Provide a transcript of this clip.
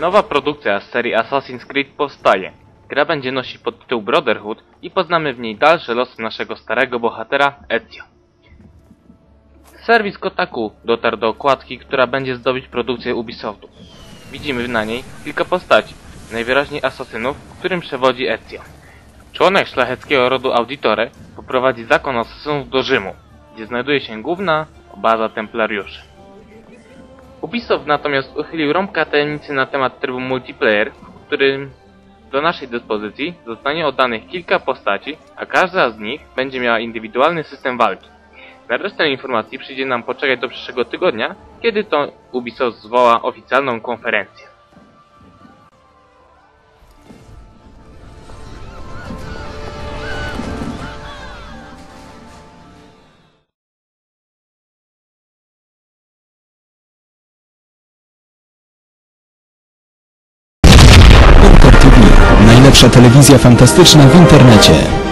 Nowa produkcja z serii Assassin's Creed powstaje. Gra będzie nosić pod tytuł Brotherhood i poznamy w niej dalsze losy naszego starego bohatera Ezio. Serwis Kotaku dotarł do okładki, która będzie zdobić produkcję Ubisoftu. Widzimy na niej kilka postaci, najwyraźniej asasynów, którym przewodzi Ezio. Członek szlacheckiego rodu Auditore poprowadzi zakon asasynów do Rzymu, gdzie znajduje się główna baza templariuszy. Ubisoft natomiast uchylił rąbka tajemnicy na temat trybu multiplayer, w którym do naszej dyspozycji zostanie oddanych kilka postaci, a każda z nich będzie miała indywidualny system walki. Na resztę informacji przyjdzie nam poczekać do przyszłego tygodnia, kiedy to Ubisoft zwoła oficjalną konferencję. Najlepsza telewizja fantastyczna w internecie.